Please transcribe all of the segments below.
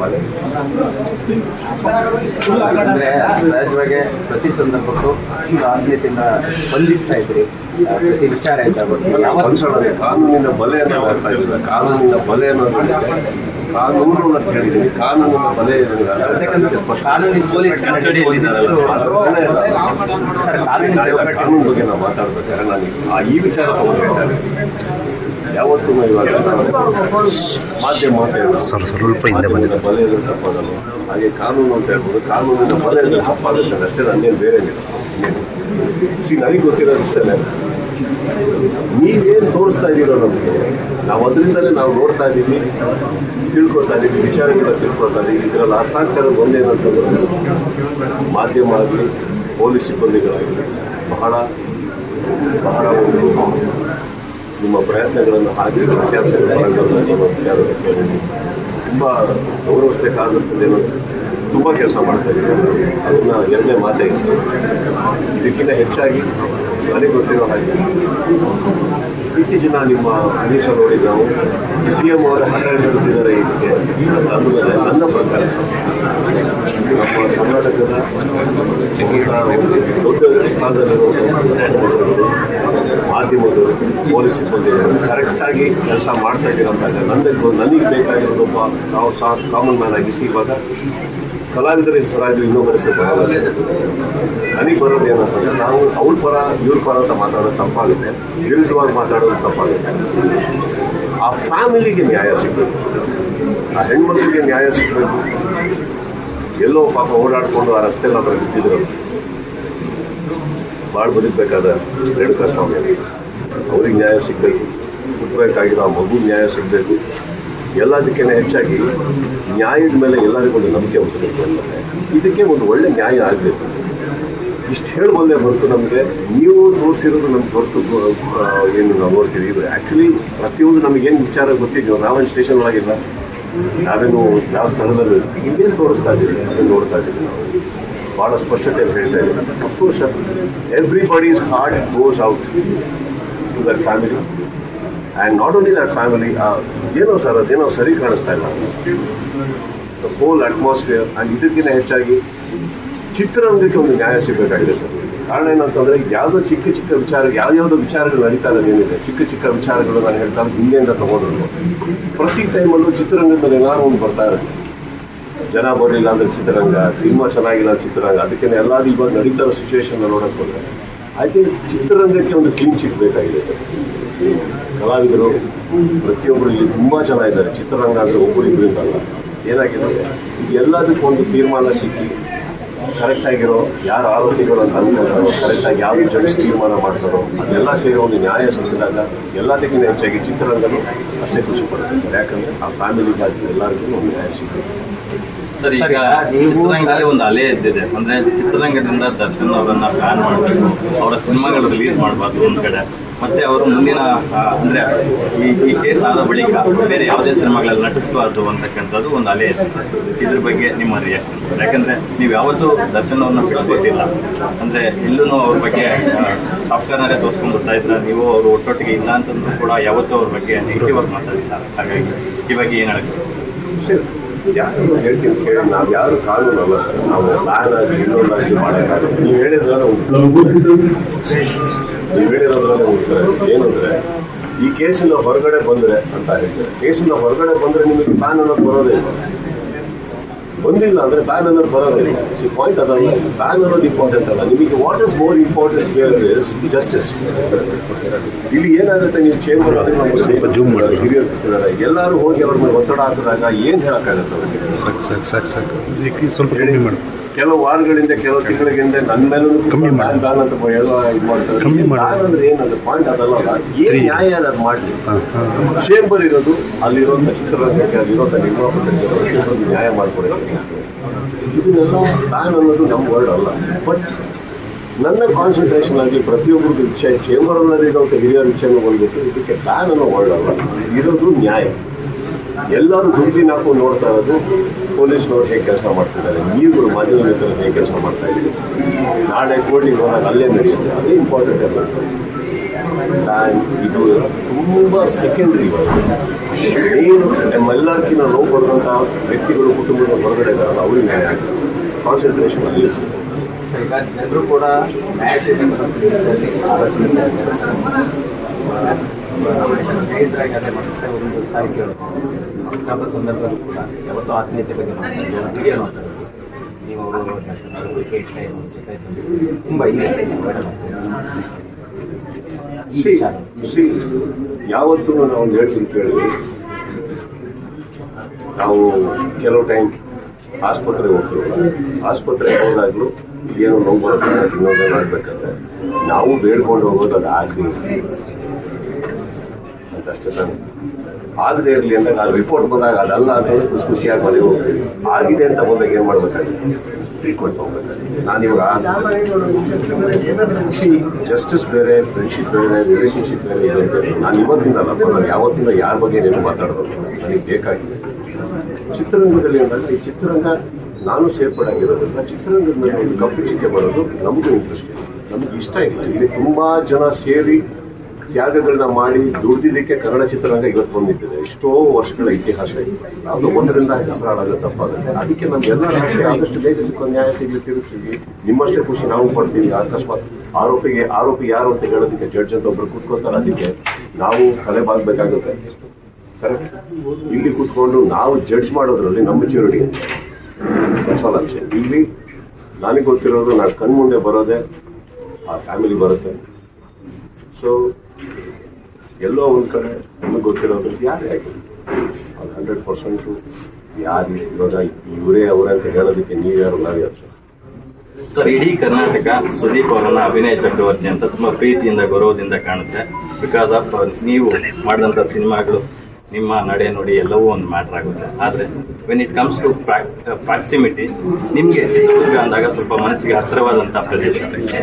ಬಲೆ ಅಂದ್ರೆ ಸಹಜವಾಗಿ ಪ್ರತಿ ಸಂದರ್ಭಕ್ಕೂ ಆತ್ಮೀಯತೆಯಿಂದ ಬಂಧಿಸ್ತಾ ಇದ್ರಿ ಪ್ರತಿ ವಿಚಾರ ಇದ್ದಾಗ ಕಾನೂನಿನ ಬಲೆ ಅನ್ನೋದು ಇಲ್ಲ ಕಾನೂನಿನ ಬಲೆ ಅನ್ನೋದು ಕಾನೂನು ಅಂತ ಹೇಳಿದ್ದೀನಿ ಕಾನೂನಿನ ಬಲೆ ಯಾಕಂದ್ರೆ ಕಾನೂನಿನ ಪೊಲೀಸ್ ಕಾನೂನು ಬಗ್ಗೆ ನಾವು ಮಾತಾಡ್ಬೇಕಾದ್ರೆ ನಾನು ಆ ಈ ವಿಚಾರ ತಗೊಂಡಿದ್ದಾರೆ ಯಾವತ್ತೂ ಮಾಧ್ಯಮ ಅಂತ. ಸರ್ ಸ್ವಲ್ಪ ಹಿಂದೆ ಬನ್ನಿ ಸರ್. ಹಾಗೆ ಕಾನೂನು ಅಂತ ಹೇಳ್ಬೋದು. ಕಾನೂನಿನ ಬಲೆ ಇದ್ರೆ ಅಷ್ಟೇ ನನ್ನೇನು ಬೇರೆ ಸಿ ನನಗೆ ಗೊತ್ತಿರೋ ಇಷ್ಟೇ ನೀವೇನು ತೋರಿಸ್ತಾ ಇದ್ದೀರೋ ನಮಗೆ, ನಾವು ಅದರಿಂದಲೇ ನಾವು ನೋಡ್ತಾ ಇದ್ದೀವಿ ತಿಳ್ಕೊತಾ ಇದ್ದೀವಿ, ವಿಚಾರಗಳನ್ನ ತಿಳ್ಕೊತಾ ಇದ್ದೀವಿ. ಇದರಲ್ಲಿ ಅರ್ಥ ಇರೋದು ಒಂದೇನಂತಂದ್ರೆ ಮಾಧ್ಯಮ ಆಗಲಿ, ಪೊಲೀಸ್ ಸಿಬ್ಬಂದಿಗಳಾಗಲಿ, ಬಹಳ ಬಹಳ ಒಂದು ನಿಮ್ಮ ಪ್ರಯತ್ನಗಳನ್ನು ಹಾಗೆ ತುಂಬ ತುಂಬ ಗೌರವಿಸಬೇಕಾಗುತ್ತದೆ ತುಂಬ ಕೆಲಸ ಮಾಡ್ತಾ ಇದ್ದೀವಿ ಅದನ್ನು ಎರಡನೇ ಮಾತೇ ಇದೆ. ಇದಕ್ಕಿಂತ ಹೆಚ್ಚಾಗಿ ನನಗೆ ಗೊತ್ತಿರೋ ಹಾಗೆ ಇತ್ತೀಚಿನ ನಿಮ್ಮ ಆದೇಶ ನೋಡಿ ನಾವು. ಸಿ ಎಂ ಅವರ ಹನ್ನೆರಡು ಕೊಟ್ಟಿದ್ದಾರೆ ಇದಕ್ಕೆ. ಅಂದಮೇಲೆ ನನ್ನ ಪ್ರಕಾರ. ನಮ್ಮ ಕರ್ನಾಟಕದ ದೊಡ್ಡ ಸ್ಥಾನದಲ್ಲಿರುವಂಥ ಪೊಲೀಸ್ ಸಿಬ್ಬಂದಿಗಳು ಕರೆಕ್ಟಾಗಿ ಕೆಲಸ ಮಾಡ್ತಾ ಇದ್ದೀರಂತ ನನಗೆ ನನಗೆ ಬೇಕಾಗಿರೋದೊಬ್ಬ ನಾವು ಸಹ ಕಾಮನ್ ಮ್ಯಾನ್ ಆಗಿಸಿ ಇವಾಗ ಕಲಾವಿದರ ಹೆಸರಾಗಿ ಇನ್ನೊಬ್ಬರ ಬರಲ್ಲ ನನಗೆ ಬರೋದು ಏನಂತಂದ್ರೆ ನಾವು ಅವ್ರ ಪರ, ಇವ್ರ ಪರ ಅಂತ ಮಾತಾಡೋದು ತಪ್ಪಾಗುತ್ತೆ. ವಿರುದ್ಧವಾಗಿ ಮಾತಾಡೋದು ತಪ್ಪಾಗುತ್ತೆ. ಆ ಫ್ಯಾಮಿಲಿಗೆ ನ್ಯಾಯ ಸಿಗಬೇಕು ಆ ಹೆಣ್ಮಕ್ಳಿಗೆ ನ್ಯಾಯ ಸಿಗಬೇಕು. ಎಲ್ಲೋ ಪಾಪ ಓಡಾಡಿಕೊಂಡು ಆ ರಸ್ತೆಲ್ಲ ಬಿದ್ದಿದ್ರು. ಭಾಳ ಬದುಕಬೇಕಾದ ರೇಣುಕಾ ಸ್ವಾಮಿ. ಅವ್ರಿಗೆ ನ್ಯಾಯ ಸಿಗಬೇಕು. ಹುಟ್ಟಬೇಕಾಗಿರೋ ಆ ಮಗು ನ್ಯಾಯ ಸಿಗಬೇಕು. ಎಲ್ಲದಕ್ಕಿಂತ ಹೆಚ್ಚಾಗಿ ನ್ಯಾಯದ ಮೇಲೆ ಎಲ್ಲರಿಗೂ ಒಂದು ನಂಬಿಕೆ ಹುಟ್ಟಬೇಕು ಇದಕ್ಕೆ ಒಂದು ಒಳ್ಳೆ ನ್ಯಾಯ ಆಗಬೇಕು. ಇಷ್ಟು ಹೇಳ್ಬೋದೇ ಹೊರತು ನಮಗೆ ನೀವು ತೋರಿಸಿರೋದು ನಮ್ಗೆ ಹೊರತು ಏನು ನಾವು ನೋಡ್ತೀವಿ. ಇದು ಆ್ಯಕ್ಚುಲಿ ಪ್ರತಿಯೊಂದು ನಮಗೇನು ವಿಚಾರ ಗೊತ್ತಿದ್ದೀವಿ ನಾವೇನು ಸ್ಟೇಷನ್ ಒಳಗಿಲ್ಲ. ನಾವೇನು ಯಾವ ಸ್ಥಳದಲ್ಲಿ ಇನ್ನೇನು ತೋರಿಸ್ತಾ ಇದ್ದೀವಿ, ಅದನ್ನು ನೋಡ್ತಾ ಇದ್ದೀವಿ ನಾವು. ಭಾಳ ಸ್ಪಷ್ಟತೆ ಹೇಳ್ತಾ ಇದ್ದೀನಿ of course everybody's heart goes out to that family and not only that family ಏನೋ ಸರ್ ಅದೇನೋ ಸರಿ ಕಾಣಿಸ್ತಾ ಇಲ್ಲ. ದ ಹೋಲ್ ಅಟ್ಮಾಸ್ಫಿಯರ್ ಆ್ಯಂಡ್ ಇದಕ್ಕಿಂತ ಹೆಚ್ಚಾಗಿ ಚಿತ್ರರಂಗಕ್ಕೆ ಒಂದು ನ್ಯಾಯ ಸಿಗಬೇಕಾಗಿದೆ ಸರ್ ಕಾರಣ ಏನಂತಂದರೆ ಯಾವುದೋ ಚಿಕ್ಕ ಚಿಕ್ಕ ವಿಚಾರ, ಯಾವ್ಯಾವುದೋ ವಿಚಾರಗಳು ನಡೀತಾ ಏನಿದೆ ಚಿಕ್ಕ ಚಿಕ್ಕ ವಿಚಾರಗಳು ನಾನು ಹೇಳ್ತಾ ಹಿಂದೆಯಿಂದ ತಗೊಂಡ್ರು. ಪ್ರತಿ ಟೈಮಲ್ಲೂ ಚಿತ್ರರಂಗದಲ್ಲಿ ಏನಾದ್ರು ಒಂದು ಬರ್ತಾ ಇರುತ್ತೆ. ಜನ ಬರಲಿಲ್ಲ ಅಂದರೆ ಚಿತ್ರರಂಗ, ಸಿನಿಮಾ ಚೆನ್ನಾಗಿಲ್ಲ ಚಿತ್ರರಂಗ. ಅದಕ್ಕೆ ಎಲ್ಲಾದ್ರೂ ಇವಾಗ ನಡೀತಾ ಇರೋ ಸಿಚುವೇಶನ್ ನೋಡಕ್ ಹೋದ್ರೆ ಐ ಥಿಂಕ್ ಚಿತ್ರರಂಗಕ್ಕೆ ಒಂದು ಕ್ಲೀನ್ ಚಿಟ್ ಬೇಕಾಗಿದೆ. ಕಲಾವಿದರು ಪ್ರತಿಯೊಬ್ಬರು ಇಲ್ಲಿ ತುಂಬ ಜನ ಇದ್ದಾರೆ. ಚಿತ್ರರಂಗ ಅಂದರೆ ಒಬ್ಬರು ಇಬ್ಬರಿಂದ ಅಲ್ಲ ಏನಾಗಿದೆ? ಎಲ್ಲದಕ್ಕೂ ಒಂದು ತೀರ್ಮಾನ ಸಿಕ್ಕಿ ಕರೆಕ್ಟಾಗಿರೋ ಯಾರು ಆರೋಪಿಗಳು ಅಂತ ಅನ್ಕೊಂತಾರೋ ಕರೆಕ್ಟಾಗಿ ಯಾವ ಜಡ್ಜ್ ತೀರ್ಮಾನ ಮಾಡ್ತಾರೋ, ಅದೆಲ್ಲ ಸೇರಿ ಒಂದು ನ್ಯಾಯ ಸಿಕ್ಕಿದಾಗ ಎಲ್ಲದಕ್ಕಿಂತ ಹೆಚ್ಚಾಗಿ ಚಿತ್ರರಂಗನೂ ಅಷ್ಟೇ ಖುಷಿ ಪಡ್ತಾರೆ ಸರ್. ಯಾಕಂದರೆ ಆ ಫ್ಯಾಮಿಲಿಗಾಗಿ ಎಲ್ಲರಿಗೂ ಒಂದು ನ್ಯಾಯ ಸಿಗುತ್ತೆ ಸರ್ ಈಗ ಚಿತ್ರರಂಗದಲ್ಲಿ ಒಂದು ಅಲೆ ಇದ್ದಿದೆ. ಅಂದ್ರೆ ಚಿತ್ರರಂಗದಿಂದ ದರ್ಶನ್ ಅವರನ್ನ ಫ್ಯಾನ್ ಮಾಡಬೇಕು. ಅವರ ಸಿನಿಮಾಗಳು ರಿಲೀಸ್ ಮಾಡಬಾರ್ದು ಒಂದ್ ಕಡೆ. ಮತ್ತೆ ಅವರು ಮುಂದಿನ ಅಂದ್ರೆ ಈ ಈ ಕೇಸ್ ಆದ ಬಳಿಕ ಬೇರೆ ಯಾವುದೇ ಸಿನಿಮಾಗಳಲ್ಲಿ ನಟಿಸಬಾರ್ದು ಅಂತಕ್ಕಂಥದ್ದು ಒಂದು ಅಲೆ ಇದೆ. ಇದ್ರ ಬಗ್ಗೆ ನಿಮ್ಮ ರಿಯಾಕ್ಷನ್ ಸರ್ ಯಾಕಂದ್ರೆ ನೀವು ಯಾವತ್ತೂ ದರ್ಶನ್ ಅವ್ರನ್ನ ಬಿಟ್ಕೊಟ್ಟಿಲ್ಲ. ಅಂದ್ರೆ ಇಲ್ಲೂ ಅವ್ರ ಬಗ್ಗೆ ಸಾಫ್ಟ್ವೇರ್ನಲ್ಲೇ ತೋರಿಸ್ಕೊಂಡು ಬರ್ತಾ ಇದ್ರ. ನೀವು ಅವ್ರು ಒಟ್ಟೊಟ್ಟಿಗೆ ಇಲ್ಲ ಅಂತಂದ್ರೂ ಕೂಡ ಯಾವತ್ತೂ ಅವ್ರ ಬಗ್ಗೆ ನೆಗೆಟಿವ್ ಆಗಿ ಮಾತಾಡಿಲ್ಲ. ಹಾಗಾಗಿ ಇವಾಗ ಏನು ಏನಾಗುತ್ತೆ ಯಾರು ಹೇಳ್ತೀನಿ ಕೇಳಿ, ನಾವು ಯಾರು ಕಾನೂನು ಅಲ್ಲ ನಾವು ಪ್ಲಾನ್ ಆಗಿ ಇನ್ನೊಂದಾಗಿ ಮಾಡೋಕ್ಕಾಗಲ್ಲ. ನೀವು ಹೇಳಿದ್ರಲ್ಲ ನೀವು ಹೇಳಿರೋದ್ರಲ್ಲೇ ಉತ್ತರ ಏನಂದ್ರೆ ಈ ಕೇಸಿಂದ ಹೊರಗಡೆ ಬಂದರೆ ಅಂತ ಹೇಳ್ತಾರೆ. ಕೇಸಿಂದ ಹೊರಗಡೆ ಬಂದರೆ ನಿಮಗೆ ಪ್ಲಾನ್ ಅನ್ನೋದು ಬರೋದೇ ಇಲ್ಲ. ಬಂದಿಲ್ಲ ಅಂದ್ರೆ ಬ್ಯಾನ್ ಅನ್ನೋದು ಬರೋದಿಲ್ಲ ಸಿ ಪಾಯಿಂಟ್ ಅದಲ್ಲ ಬ್ಯಾನ್ ಅನ್ನೋದು ಇಂಪಾರ್ಟೆಂಟ್ ಅಲ್ಲ. ನಿಮಗೆ what is more important here is justice ಇಲ್ಲಿ ಏನಾಗುತ್ತೆ ನೀವು ಚೇಂಬರ್ ಸ್ವಲ್ಪ ಜೂಮ್ ಮಾಡಿ. ಹಿರಿಯರು. ಎಲ್ಲರೂ ಹೋಗಿ ಅವ್ರ ಮೇಲೆ ಒತ್ತಡ ಹಾಕಿದಾಗ ಏನು ಹೇಳೋಕ್ಕಾಗತ್ತೆ ಅವ್ರಿಗೆ? ಸಾಕು ಸಾಕು ಸಾಕು ಸಾಕು. ಸ್ವಲ್ಪ ಹೇಳಿ. ಮಾಡಿ. ಕೆಲವು ವಾರಗಳಿಂದ ಕೆಲವು ತಿಂಗಳಿಗಿಂದ ನನ್ನ ಮೇಲೂ ಕಮ್ಮಿ ಮಾಡಿ. ಬ್ಯಾನ್ ಅಂತ ಹೇಳೋ ಇದು ಮಾಡ್ತಾರೆ. ಕಮ್ಮಿ. ಬ್ಯಾನ್ ಅಂದ್ರೆ ಏನಂದ್ರೆ ಪಾಯಿಂಟ್ ಅದಲ್ಲ ಏನು ನ್ಯಾಯ ಅದು ಮಾಡಲಿ? ಚೇಂಬರ್ ಇರೋದು ಅಲ್ಲಿರೋಂಥ ಚಿತ್ರರಂಗಕ್ಕೆ ಅಲ್ಲಿರೋಂಥ ನಿರ್ಮಾಪಕರಿಗೆ ನ್ಯಾಯ ಮಾಡಿಕೊಡೋಕ್ಕೆ ಇದನ್ನೆಲ್ಲ ಬ್ಯಾನ್ ಅನ್ನೋದು ನಮ್ಮ ವರ್ಡ್ ಅಲ್ಲ. ಬಟ್ ನನ್ನ ಕಾನ್ಸಂಟ್ರೇಷನ್ ಆಗಿ ಪ್ರತಿಯೊಬ್ಬರಿಗೂ ಇಚ್ಛೆ ಚೇಂಬರ್ನಲ್ಲಿ ಇರುವಂಥ ಹಿರಿಯರ ಇಚ್ಛೆನೂ ಬಂದ್ಬಿಟ್ಟು ಇದಕ್ಕೆ ಬ್ಯಾನ್ ಅನ್ನೋ ವರ್ಡ್ ಅಲ್ಲ. ಇರೋದು ನ್ಯಾಯ. ಎಲ್ಲರೂ ಗುಂಜಿನ ಹಾಕೊಂಡು ನೋಡ್ತಾ ಇರೋದು ಪೊಲೀಸ್ನವ್ರು ಹೇಗೆ ಕೆಲಸ ಮಾಡ್ತಿದ್ದಾರೆ. ನೀವುಗಳು ಮಾಧ್ಯಮ ಮಿತ್ರರು ಹೇಗೆ ಕೆಲಸ ಮಾಡ್ತಾ ಇದ್ದೀವಿ ನಾಳೆ ಕೋರ್ಟಿಗೆ ಹೋದಾಗ ಅಲ್ಲೇ ನಡೆಸಿದೆ ಅದೇ ಇಂಪಾರ್ಟೆಂಟ್ ಎಲ್ಲ ಇದು ತುಂಬ ಸೆಕೆಂಡ್ರಿ ಮೇನ್ ನಮ್ಮೆಲ್ಲರಿಗಿಂತ ನೋವು ಪಡುವಂಥ ವ್ಯಕ್ತಿಗಳು ಕುಟುಂಬದ ಹೊರಗಡೆ ಇದ್ದಾರಲ್ಲ, ಅವ್ರಿಗೆ ನ್ಯಾಯ ಆಗ್ತದೆ. ಕಾನ್ಸಂಟ್ರೇಷನ್ ಅಲ್ಲಿ. ಜನರು ಕೂಡ ನ್ಯಾಯ ಮತ್ತೆ ಒಂದು ಸಾರಿ ಕೇಳೋದು ಸಂದರ್ಭ ಯಾವತ್ತೂ ಆತ್ಮೀಯತೆ ಬಗ್ಗೆ ನೀವು ಕ್ರಿಕೆಟ್ ಟೈಮ್ ಯಾವತ್ತೂ ನಾವು ಒಂದು ಹೇಳ್ತೀನಿ ಕೇಳಿ. ನಾವು ಕೆಲವು ಟೈಮ್ ಆಸ್ಪತ್ರೆಗೆ ಹೋಗ್ತೀವಲ್ಲ ಆಸ್ಪತ್ರೆಗೆ ಹೋದಾಗಲೂ ಏನೋ ನೋವು ಇನ್ನೊಂದೇನು ಆಗ್ಬೇಕಾದ್ರೆ ನಾವು ಬೇಡ್ಕೊಂಡು ಹೋಗೋದು ಅದು ಅಂತ ಅಷ್ಟೇ ನಾನು ಆದರೆ ಇರಲಿ ಅಂತ ನಾನು ರಿಪೋರ್ಟ್ ಬಂದಾಗ ಅದಲ್ಲ ಅಂತ ಖುಷಿ ಖುಷಿಯಾಗಿ ಮನೆಗೆ ಆಗಿದೆ ಅಂತ ಬಂದಾಗ ಏನು ಮಾಡ್ಬೇಕಾಗಿ ಟ್ರೀಟ್ಮೆಂಟ್ ಹೋಗ್ಬೇಕಾಗುತ್ತೆ ನಾನಿವಾಗ ಜಸ್ಟಿಸ್ ಬೇರೆ ಫ್ರೆಂಡ್ಶಿಪ್ ಬೇರೆ ರಿಲೇಷನ್ಶಿಪ್ ಬೇರೆ ನಾನು ಇವತ್ತಿಂದ ಅಲ್ಲಪ್ಪ ನಾನು ಯಾವತ್ತಿಂದ ಯಾರ ಬಗ್ಗೆ ಏನು ಮಾತಾಡಬೇಕು ನನಗೆ ಬೇಕಾಗಿದೆ. ಚಿತ್ರರಂಗದಲ್ಲಿ ಅಂದಾಗ ಈ ಚಿತ್ರರಂಗ ನಾನು ಸೇರ್ಪಡಾಗಿರೋದ್ರಿಂದ ಚಿತ್ರರಂಗದ ಮೇಲೆ ಒಂದು ಕಪ್ಪು ಚಿಕ್ಕೆ ಬರೋದು ನಮಗೂ ಇಂಟ್ರೆಸ್ಟ್ ಇದೆ. ನಮ್ಗೆ ಇಷ್ಟ ಇಲ್ಲ. ಇಲ್ಲಿ ತುಂಬ ಜನ ಸೇರಿ ತ್ಯಾಗಗಳನ್ನ ಮಾಡಿ ದುಡ್ದಿದ್ದಕ್ಕೆ ಕನ್ನಡ ಚಿತ್ರರಂಗ ಇವತ್ತು ಬಂದಿದ್ದೇನೆ. ಎಷ್ಟೋ ವರ್ಷಗಳ ಇತಿಹಾಸ ಇದೆ. ಅದು ಒಂದರಿಂದ ಹೆಸರಾಡೋದು ತಪ್ಪಾಗುತ್ತೆ ಅದಕ್ಕೆ ನಮ್ಗೆಲ್ಲ ರಾಷ್ಟ್ರೀಯ ಆದಷ್ಟು ಬೇಗ ನ್ಯಾಯ ಸಿಗಲಿ ತಿರುಗಿಸಿ. ನಿಮ್ಮಷ್ಟೇ ಖುಷಿ ನಾವು ಪಡ್ತೀವಿ. ಅಕಸ್ಮಾತ್ ಆರೋಪಿಗೆ ಆರೋಪಿ ಯಾರು ಅಂತ ಹೇಳೋದಕ್ಕೆ ಜಡ್ಜ್ ಅಂತ ಒಬ್ರು ಕೂತ್ಕೊಳ್ತಾರೆ. ಅದಕ್ಕೆ ನಾವು ತಲೆ ಕರೆಕ್ಟ್ ಇಲ್ಲಿ ಕೂತ್ಕೊಂಡು ನಾವು ಜಡ್ಜ್ ಮಾಡೋದ್ರಲ್ಲಿ ನಮ್ಮ ಮೆಚುರಿಟಿ ಅಂಶ ಇಲ್ಲಿ ನನಗೆ ಗೊತ್ತಿರೋದು, ನಾನು ಕಣ್ಮುಂದೆ ಬರೋದೇ ಆ ಫ್ಯಾಮಿಲಿ ಬರುತ್ತೆ. ಸೊ ಎಲ್ಲೋ ಒಂದು ಕಡೆ ನಮಗೆ ಗೊತ್ತಿರೋದು ಯಾರೇ ಆಗಲಿ ಅದು ಹಂಡ್ರೆಡ್ ಪರ್ಸೆಂಟು ಯಾರು ಇವಾಗ ಇವರೇ ಅವರೇ ಅಂತ ಹೇಳೋದಕ್ಕೆ ನೀವ್ಯಾರು ನಾವೇ ಸರ್ ಸರ್, ಇಡೀ ಕರ್ನಾಟಕ ಸುದೀಪ್ ಅವರನ್ನ ಅಭಿನಯ ಚಕ್ರವರ್ತಿ ಅಂತ ತುಂಬಾ ಪ್ರೀತಿಯಿಂದ, ಗೌರವದಿಂದ ಕಾಣುತ್ತೆ. ಬಿಕಾಸ್ ಆಫ್ ನೀವು ಮಾಡಿದಂಥ ಸಿನಿಮಾಗಳು ನಿಮ್ಮ ನಡೆ ನೋಡಿ ಎಲ್ಲವೂ ಒಂದು ಮ್ಯಾಟರ್ ಆಗುತ್ತೆ. ಆದರೆ when it comes to proximity ನಿಮಗೆ ಚಿತ್ರದುರ್ಗ ಅಂದಾಗ ಸ್ವಲ್ಪ ಮನಸ್ಸಿಗೆ ಹತ್ತಿರವಾದಂಥ ಪ್ರದೇಶ.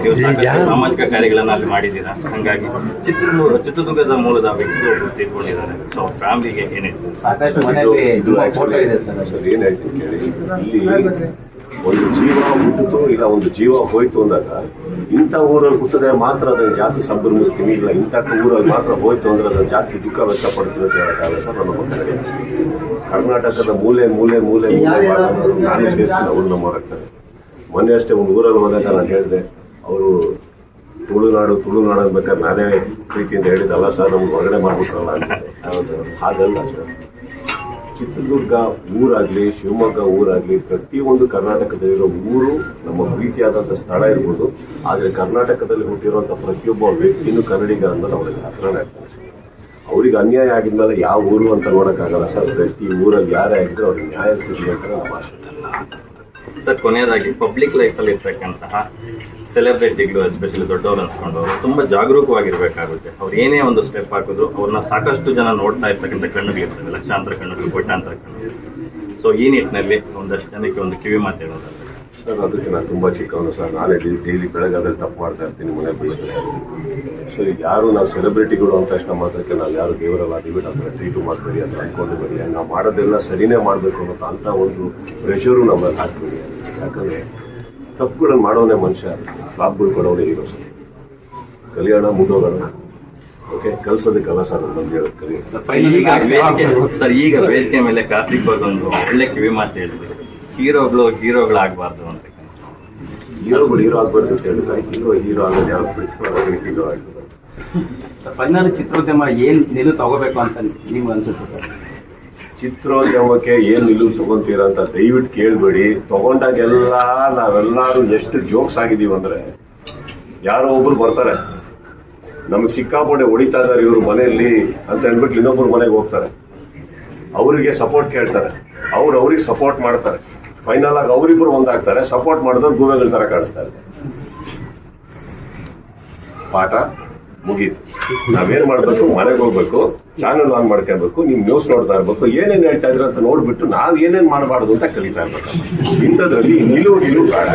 ನೀವು ಸಾಕಷ್ಟು ಸಾಮಾಜಿಕ ಕಾರ್ಯಗಳನ್ನು ಅಲ್ಲಿ ಮಾಡಿದ್ದೀರಾ? ಹಾಗಾಗಿ ಚಿತ್ರದುರ್ಗ ಚಿತ್ರದುರ್ಗದ ಮೂಲದ ವ್ಯಕ್ತಿ ಒಬ್ಬರು ತೀರ್ಕೊಂಡಿದ್ದಾರೆ ಸೊ ಫ್ಯಾಮಿಲಿಗೆ ಏನಿದೆ? ಸಾಕಷ್ಟು ಒಂದು ಜೀವ ಹುಟ್ಟಿತು ಇಲ್ಲ ಒಂದು ಜೀವ ಹೋಯ್ತು ಅಂದಾಗ ಇಂಥ ಊರಲ್ಲಿ ಹುಟ್ಟಿದ್ರೆ ಮಾತ್ರ ಅದನ್ನು ಜಾಸ್ತಿ ಸಂಭ್ರಮಿಸ್ತೀನಿ ಇಲ್ಲ ಇಂಥ ಊರಲ್ಲಿ ಮಾತ್ರ ಹೋಯ್ತು ಅಂದ್ರೆ ಅದನ್ನು ಜಾಸ್ತಿ ದುಃಖ ವ್ಯಕ್ತಪಡ್ತೀನಿ ಅಂತ ಹೇಳೋಕ್ಕಾಗಲ್ಲ ಸರ್ ನನ್ನ ಮಕ್ಕಳಿಗೆ ಕರ್ನಾಟಕದ ಮೂಲೆ ಮೂಲೆ ಮೂಲೆ ಮೂಲೆ ನಾನು ಸೇರ್ತೀನಿ ಅವರು ನಮ್ಮವರಾಗ್ತಾರೆ ಮೊನ್ನೆ ಅಷ್ಟೇ ಒಂದು ಊರಲ್ಲಿ ಹೋದಾಗ ನಾನು ಹೇಳಿದೆ ಅವರು ತುಳುನಾಡು ತುಳುನಾಡು ಅನ್ಬೇಕಾದ್ರೆ ನಾನೇ ಪ್ರೀತಿಯಿಂದ ಹೇಳಿದ್ದಲ್ಲ ಸರ್ ನಮ್ಗೆ ಹೊರಗಡೆ ಮಾಡ್ಬಿಟ್ರಲ್ಲ ಅಂತ. ಹಾಗಲ್ಲ ಸರ್. ಚಿತ್ರದುರ್ಗ ಊರಾಗ್ಲಿ, ಶಿವಮೊಗ್ಗ ಊರಾಗ್ಲಿ, ಪ್ರತಿಯೊಂದು ಕರ್ನಾಟಕದಲ್ಲಿರೋ ಊರು ನಮ್ಮ ಪ್ರೀತಿಯಾದಂಥ ಸ್ಥಳ ಇರ್ಬೋದು. ಆದರೆ ಕರ್ನಾಟಕದಲ್ಲಿ ಹುಟ್ಟಿರುವಂಥ ಪ್ರತಿಯೊಬ್ಬ ವ್ಯಕ್ತಿನೂ ಕನ್ನಡಿಗ ಅಂತ ಅವ್ರಿಗೆ ಹತ್ರನೇ ಅವ್ರಿಗೆ ಅನ್ಯಾಯ ಆಗಿದ್ಮೇಲೆ ಯಾವ ಊರು ಅಂತ ನೋಡೋಕ್ಕಾಗಲ್ಲ ಸರ್. ಪ್ರತಿ ಊರಲ್ಲಿ ಯಾರೇ ಆಗಿದ್ರೆ ಅವ್ರಿಗೆ ನ್ಯಾಯ ಸಿಗಲಿ ಅಂತ ನಮ್ಮ ಆಸೆ. ಸರ್, ಕೊನೆಯದಾಗಿ ಪಬ್ಲಿಕ್ ಲೈಫಲ್ಲಿ ಇರ್ತಕ್ಕಂತಹ ಸೆಲೆಬ್ರಿಟಿಗಳು ಎಸ್ಪೆಷಲಿ ದೊಡ್ಡವರು ಅನ್ಸ್ಕೊಂಡವರು, ತುಂಬ ಜಾಗರೂಕವಾಗಿರ್ಬೇಕಾಗುತ್ತೆ. ಅವ್ರು ಏನೇ ಒಂದು ಸ್ಟೆಪ್ ಹಾಕಿದ್ರು ಅವ್ರನ್ನ ಸಾಕಷ್ಟು ಜನ ನೋಡ್ತಾ ಇರ್ತಕ್ಕಂಥ ಕಣ್ಣುಗಳಿರ್ತವೆ ಲಕ್ಷಾಂತರ ಕಣ್ಣುಗಳು, ಕೋಟ್ಯಾಂತರ ಕಣ್ಣುಗಳು. ಸೊ ಈ ನಿಟ್ಟಿನಲ್ಲಿ ಒಂದಷ್ಟು ಜನಕ್ಕೆ ಒಂದು ಕಿವಿ ಮಾತು ಹೇಳೋದಾದ್ರೆ. ಸರ್, ಅದಕ್ಕೆ ನಾನು ತುಂಬ ಚಿಕ್ಕವನು, ಸರ್. ನಾನೇ ಡೈಲಿ ಬೆಳಗಾದ್ರೆ ತಪ್ಪು ಮಾಡ್ತಾ ಇರ್ತೀನಿ ಮನೆ ಬೀಸ್ಬೇಕು ಸೊ ಈಗ ಯಾರು ನಾವು ಸೆಲೆಬ್ರಿಟಿಗಳು ಅಂತ ತಕ್ಷಣ ಮಾತ್ರಕ್ಕೆ ನಾವು ಯಾರು ದೇವರಲ್ಲ ಡಿವಿಡ್ ಅಂತ ಟ್ರೀಟು ಮಾಡಬೇಡಿ ಅಂತ ಅನ್ಕೊಂಡು ಬರಿ ನಾವು ಮಾಡೋದೆಲ್ಲ ಸರಿನೇ ಮಾಡಬೇಕು ಅನ್ನೋ ಅಂಥ ಒಂದು ಪ್ರೆಷರು ನಮ್ಮಲ್ಲಿ ಹಾಕ್ಬೇಡಿ. ಯಾಕಂದರೆ ತಪ್ಪುಗಳನ್ನು ಮಾಡೋನೇ ಮನುಷ್ಯ ಫ್ಲಾಪ್ಗಳು ಕೊಡೋನೇ ಹೀರೋ ಸರ್. ಕಲಿಯೋಣ ಮುದೋಗಣ ಓಕೆ ಕಲ್ಸೋದಕ್ಕಲ್ಲ ಸರ್ ಬಂದು ಕಲಿಯೋದು ಈಗ ಸರ್ ಈಗ ವೇದಿಕೆ ಮೇಲೆ ಕಾರ್ತಿಕ್ ಬಗ್ಗೆ ಒಂದು ಒಳ್ಳೆ ಕಿವಿ ಮಾತು ಹೇಳಿದ್ರು ಹೀರೋಗಳು ಹೀರೋಗಳಾಗಬಾರ್ದು ಅಂತ. ಹೀರೋಗಳು ಹೀರೋ ಆಗ್ಬಾರ್ದು ಅಂತ ಹೇಳಿದ್ರೆ ಹೀರೋ ಹೀರೋ ಆಗೋದು ಯಾವ ಹೀರೋ ಆಗ್ಬೋದು. ಫೈನಲ್ ಚಿತ್ರೋದ್ಯಮ ಏನು ನಿಲು ತಗೋಬೇಕು ಅಂತ ನಿಮ್ಗೆ ಅನ್ಸುತ್ತೆ ಸರ್? ಚಿತ್ರೋದ್ಯಮಕ್ಕೆ ಏನು ನಿಲುವು ತಗೊಂತೀರ ಅಂತ ದಯವಿಟ್ಟು ಕೇಳಬೇಡಿ. ತಗೊಂಡಾಗೆಲ್ಲ ನಾವೆಲ್ಲರೂ ಎಷ್ಟು ಜೋಕ್ಸ್ ಆಗಿದೀವಿ ಅಂದ್ರೆ ಯಾರೋ ಒಬ್ರು ಬರ್ತಾರೆ. ನಮಗೆ ಸಿಕ್ಕಾಪಟ್ಟೆ ಹೊಡಿತಾ ಇದ್ದಾರೆ ಇವ್ರ ಮನೆಯಲ್ಲಿ ಅಂತ ಹೇಳ್ಬಿಟ್ಟು ಇನ್ನೊಬ್ರು ಮನೆಗೆ ಹೋಗ್ತಾರೆ. ಅವರಿಗೆ ಸಪೋರ್ಟ್ ಕೇಳ್ತಾರೆ. ಅವ್ರು ಅವ್ರಿಗೆ ಸಪೋರ್ಟ್ ಮಾಡ್ತಾರೆ. ಫೈನಲ್ ಆಗಿ ಅವರಿಬ್ಬರು ಒಂದಾಗ್ತಾರೆ ಸಪೋರ್ಟ್ ಮಾಡಿದವ್ರು ಗೂಬೆಗಳ ಥರ ಕಾಣಿಸ್ತಾರೆ ಪಾಠ ಮುಗೀತು. ನಾವೇನ್ ಮಾಡ್ಬೇಕು? ಮನೆಗೆ ಹೋಗ್ಬೇಕು ಚಾನಲ್ ಆನ್ ಮಾಡ್ಕೊಬೇಕು, ನಿಮ್ ನ್ಯೂಸ್ ನೋಡ್ತಾ ಇರ್ಬೇಕು, ಏನೇನ್ ಹೇಳ್ತಾ ಇದ್ರ ಅಂತ ನೋಡ್ಬಿಟ್ಟು ನಾವ್ ಏನೇನ್ ಮಾಡಬಾರ್ದು ಅಂತ ಕಲಿತಾ ಇರ್ಬೇಕು. ಇಂಥದ್ರಲ್ಲಿ ನಿಲುವು ನಿಲುವು ಬೇಡ.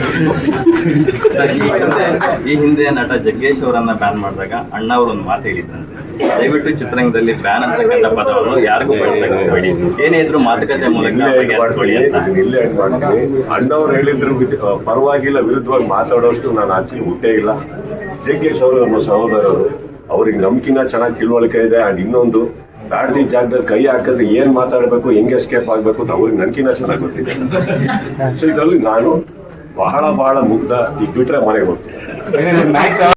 ಈ ಹಿಂದೆ ನಟ ಜಗ್ಗೇಶ್ ಅವರನ್ನ ಬ್ಯಾನ್ ಮಾಡಿದಾಗ ಅಣ್ಣ ಅವರು ಒಂದು ಮಾತು ಹೇಳಿದ್ರಂತೆ. ದಯವಿಟ್ಟು ಚಿತ್ರರಂಗದಲ್ಲಿ ಬ್ಯಾನ್ ಅಂತಕ್ಕಂಥ ಪದವನ್ನು ಯಾರಿಗೂ ಬಳಸಬೇಡಿ ಏನೇ ಇದ್ರು ಮಾತುಕತೆ ಮೂಲಕ ಇಲ್ಲೇ ಅಣ್ಣವ್ರು ಹೇಳಿದ್ರು ಪರವಾಗಿಲ್ಲ ವಿರುದ್ಧವಾಗಿ ಮಾತಾಡೋಷ್ಟು ನಾನು ಆಚೆ ಹುಟ್ಟೇ ಇಲ್ಲ. ಜಗ್ಗೇಶ್ ಅವರು ನಮ್ಮ ಸಹೋದರರು ಅವ್ರಿಗೆ ನಮ್ಕಿನ್ನ ಚೆನ್ನಾಗಿ ತಿಳುವಳಿಕೆ ಇದೆ. ಅಂಡ್ ಇನ್ನೊಂದು ಬ್ಯಾಡ್ದಿ ಜಾಗದಲ್ಲಿ ಕೈ ಹಾಕಿದ್ರೆ ಏನ್ ಮಾತಾಡಬೇಕು ಹೆಂಗೆ ಎಸ್ಕೇಪ್ ಆಗಬೇಕು ಅಂತ ಅವ್ರಿಗೆ ನನ್ಕಿನ್ನ ಚೆನ್ನಾಗಿ ಗೊತ್ತಿದೆ. ಸೊ ಇದರಲ್ಲಿ ನಾನು ಬಹಳ ಬಹಳ ಮುಗ್ಧ. ಈಗ ಬಿಟ್ರೆ ಮನೆಗೆ ಹೋಗ್ತೀನಿ.